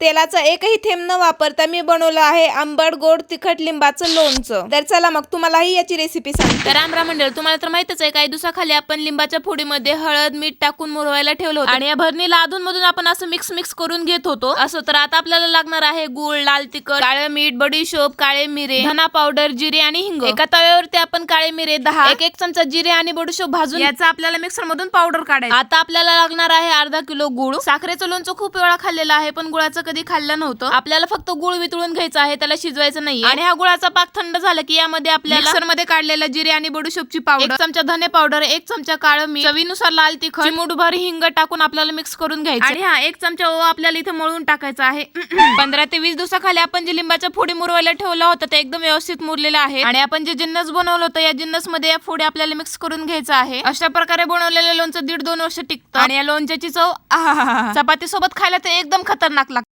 तेलाचा एकही थेंब न वापरता मी बनवलं आहे आंबट गोड तिखट लिंबाचं लोणचं. तर चला मग तुम्हालाही याची रेसिपी सांगते. तर राम मंडळ तुम्हाला तर माहितच आहे काही दिवसाखाली आपण लिंबाच्या फोडीमध्ये हळद मीठ टाकून मुरवायला ठेवलं होतं. आणि या भरणीला अधून मधून आपण असं मिक्स मिक्स करून घेत होतो. असं तर आता आपल्याला लागणार आहे गुळ लाल तिखट काळे मीठ बडीशोप काळे मिरे धना पावडर जिरे आणि हिंग. एका तव्यावरती आपण काळे मिरे दहा एक एक चमचा जिरे आणि बडीशोप भाजून याचा आपल्याला मिक्सर मधून पावडर काढायचं. आता आपल्याला लागणार आहे अर्धा किलो गुळ. साखरेचं लोणचं खूप वेळा खाल्लेलं आहे पण गुळाचं कधी खाल्लं नव्हतं. आपल्याला फक्त गुळ वितळून घ्यायचा आहे त्याला शिजवायचं नाही आणि हा गुळाचा पाक थंड झाला की यामध्ये आपल्याला मिक्सरमध्ये काढलेला जिरे आणि बडूशोपची पावडर एक चमचा धने पावडर एक चमचा काळ मी चवीनुसार लाल तिखट मुठभर हिंग टाकून आपल्याला मिक्स करून घ्यायचं. आणि हा एक चमचा ओवा आपल्याला इथे मळून टाकायचा आहे. पंधरा ते वीस दिवसाखाली आपण जे लिंबाच्या फोडी मुरवायला ठेवला होता ते एकदम व्यवस्थित मुरलेला आहे. आणि आपण जे जिन्नस बनवलं होतं या जिन्नसमध्ये या फोडी आपल्याला मिक्स करून घ्यायचं आहे. अशा प्रकारे बनवलेलं लोणचं दीड दोन वर्ष टिकतं. आणि या लोणच्याची चव चपाती सोबत खायला ते एकदम खतरनाक लागतं.